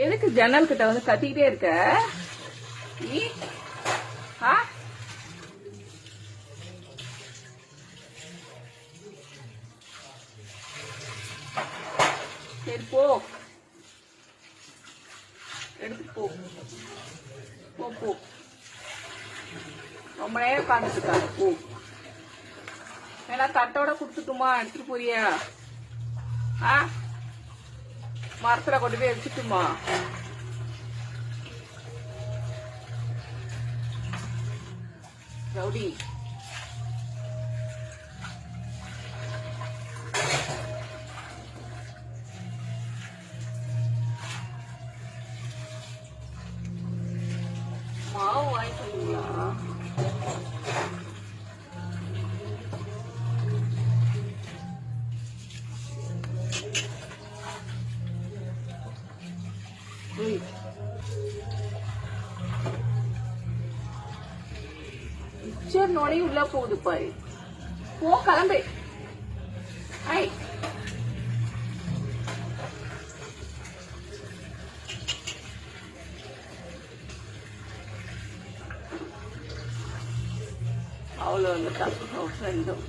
எதுக்கு ஜன்னல் கிட்ட வந்து கத்திக்கிட்டே இருக்க? நீ ஆ? சரி போ. எடுத்து போ. போ போ. ரொம்ப நேரம் உட்காந்துட்டு இருக்காங்க போ. ஏன்னா தட்டோட கொடுத்துட்டுமா எடுத்துட்டு போறியா? ஆ? மரத்துல கொண்டு போய் வச்சுட்டுமா ரவுடி. மாவு வாங்கிட்டு வந்தீங்களா ம். மிக்சர் நோடி உள்ள போகுது பாரு போ கிளம்பு ஐ அவ்வளோ வந்துட்டான் ஃப்ரெண்டும்